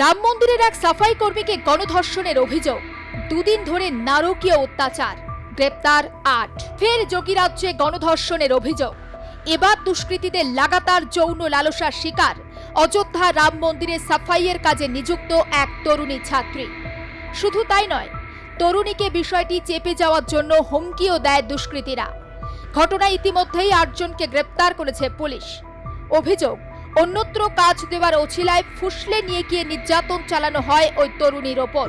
রাম মন্দিরের এক সাফাই কর্মীকে গণধর্ষণের অভিযোগ। দুদিন ধরে নারকীয় অত্যাচার। গ্রেপ্তার আট। ফের যোগীরাজ্যে গণধর্ষণের অভিযোগ। এবার দুষ্কৃতীদের লাগাতার যৌন লালসার শিকার। অযোধ্যা রাম মন্দিরে সাফাইয়ের কাজে নিযুক্ত এক তরুণী ছাত্রী। শুধু তাই নয়, তরুণীকে বিষয়টি চেপে যাওয়ার জন্য হুমকিও দেয় দুষ্কৃতীরা। ঘটনায় ইতিমধ্যেই আটজনকে গ্রেপ্তার করেছে পুলিশ। অভিযোগ অন্যত্র কাজ দেওয়ার অছিলায় ফুসলে নিয়ে গিয়ে নির্যাতন চালানো হয় ওই তরুণীর ওপর।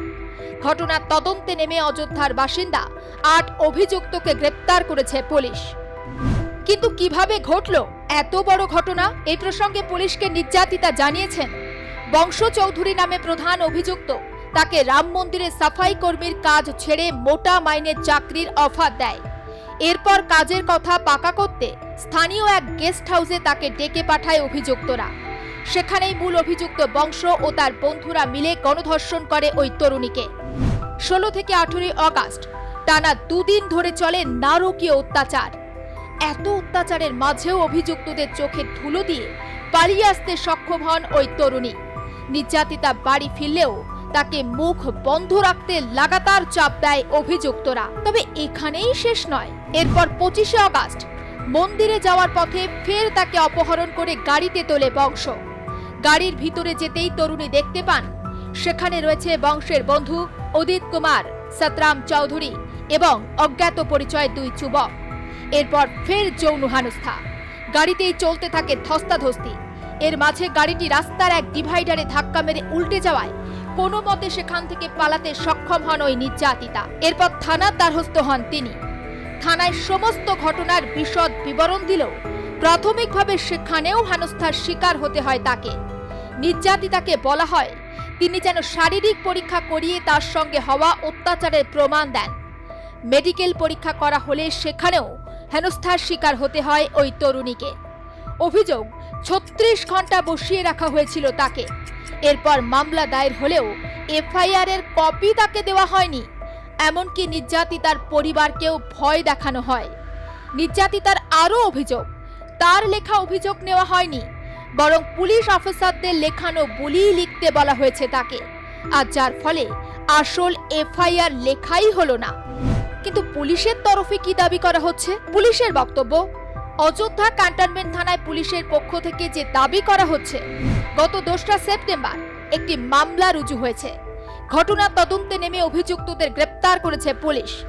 ঘটনার তদন্তে নেমে অযোধ্যার বাসিন্দা আট অভিযুক্তকে গ্রেপ্তার করেছে পুলিশ। কিন্তু কীভাবে ঘটল এত বড় ঘটনা এই প্রসঙ্গে পুলিশকে নির্যাতিতা জানিয়েছেন বংশ চৌধুরী নামে প্রধান অভিযুক্ত। তাকে রাম মন্দিরে সাফাই কর্মীর কাজ ছেড়ে মোটা মাইনের চাকরির অফার দেয়। এরপর কাজের কথা পাকা করতে স্থানীয় এক গেস্ট হাউসে তাকে ডেকে পাঠায় অভিযুক্তরা। সেখানেই মূল অভিযুক্ত বংশ ও তার বন্ধুরা মিলে গণধর্ষণ করে ওই তরুণীকে। ষোলো থেকে আঠেরোই অগাস্ট, টানা দুদিন ধরে চলে নারকীয় অত্যাচার। এত অত্যাচারের মাঝেও অভিযুক্তদের চোখে ধুলো দিয়ে পালিয়ে আসতে সক্ষম হন ওই তরুণী। নির্যাতিতা বাড়ি ফিরলেও তাকে মুখ বন্ধ রাখতে লাগাতার চাপ দেয় অভিযুক্তরা। তবে এখানেই শেষ নয়। এরপর পঁচিশে অগাস্ট মন্দিরে যাওয়ার পথে ফের তাকে অপহরণ করে গাড়িতে তোলে বংশ। গাড়ির ভিতরে যেতেই তরুণী দেখতে পান। সেখানে রয়েছে বংশের বন্ধু অদিত কুমার, সতরাম চৌধুরী এবং অজ্ঞাত পরিচয় দুই যুবক। এরপর ফের যৌন হানুস্থা। গাড়িতেই চলতে থাকে ধস্তাধস্তি। এর মাঝে গাড়িটি রাস্তার এক ডিভাইডারে ধাক্কা মেরে উল্টে যাওয়ায় কোনো মতে সেখান থেকে পালাতে সক্ষম হন ওই নির্যাতিতা। এরপর থানার দ্বারস্থ হন তিনি। থানায় সমস্ত ঘটনার বিশদ বিবরণ দিলেও প্রাথমিকভাবে সেখানেও হেনস্থার শিকার হতে হয় তাকে। নির্যাতিতাকে বলা হয়, তিনি যেন শারীরিক পরীক্ষা করিয়ে তার সঙ্গে হওয়া অত্যাচারের প্রমাণ দেন। মেডিকেল পরীক্ষা করা হলে সেখানেও হেনস্থার শিকার হতে হয় ওই তরুণীকে। অভিযোগ, ছত্রিশ ঘণ্টা বসিয়ে রাখা হয়েছিল তাকে। এরপর মামলা দায়ের হলেও এফআইআর এর কপি তাকে দেওয়া হয়নি। এমনকি নির্যাতিতার পরিবারকেও ভয় দেখানো হয়। নির্যাতিতার আরও অভিযোগ, তার লেখা অভিযোগ নেওয়া হয়নি, বরং পুলিশ অফিসারদের লেখানো বলিই লিখতে বলা হয়েছে তাকে। আর যার ফলে আসল এফআইআর লেখাই হলো না। কিন্তু পুলিশের তরফে কি দাবি করা হচ্ছে? পুলিশের বক্তব্য অযোধ্যা ক্যান্টনমেন্ট থানায় পুলিশের পক্ষ থেকে যে দাবি করা হচ্ছে, গত দোসরা সেপ্টেম্বর একটি মামলা রুজু হয়েছে। ঘটনা তদন্তে নেমে অভিযুক্তদের গ্রেপ্তার করেছে পুলিশ।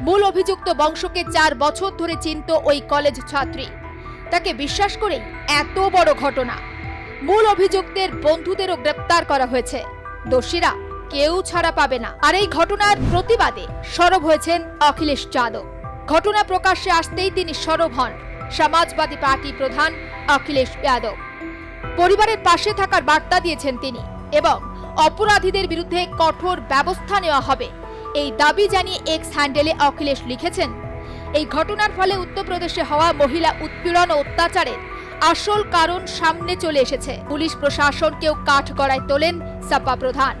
মূল অভিযুক্ত বংশকে চার বছর ধরে চিনত ওই কলেজ ছাত্রী। তাকে বিশ্বাস করেই এত বড় ঘটনা। মূল অভিযুক্তের বন্ধুদেরও গ্রেপ্তার করা হয়েছে। দোষীরা কেউ ছাড়া পাবে না। আর এই ঘটনার প্রতিবাদে সরব হয়েছেন অখিলেশ যাদব। ঘটনা প্রকাশ্যে আসতেই তিনি সরব হন। সমাজবাদী পার্টি প্রধান অখিলেশ যাদব। পরিবারের পাশে থাকার বার্তা দিয়েছেন তিনি এবং অপরাধীদের বিরুদ্ধে কঠোর ব্যবস্থা নেওয়া হবে। এই দাবি জানিয়ে এক্স হ্যান্ডেলে অখিলেশ লিখেছেন, এই ঘটনার ফলে উত্তরপ্রদেশে হওয়া মহিলা উৎপীড়ন ও অত্যাচারের আসল কারণ সামনে চলে এসেছে। পুলিশ প্রশাসনকেও কাঠ গড়ায় তোলেন সাপা প্রধান।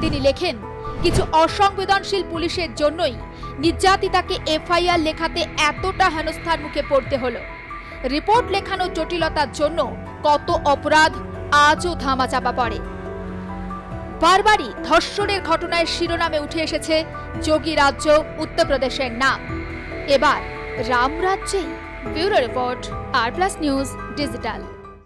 তিনি লেখেন কিছু অসংবেদনশীল পুলিশের জন্যই নির্যাতিতাকে এফআইআর লেখাতে এতটা হেনস্থার মুখে পড়তে হলো। রিপোর্ট লেখানো জটিলতার জন্য কত অপরাধ আজও ধামাচাপা পড়ে। বারবারই ধর্ষণের ঘটনায় শিরোনামে উঠে এসেছে যোগী রাজ্য, উত্তরপ্রদেশের নাম। এবার রাম রাজ্যেই bureau report, R plus news digital.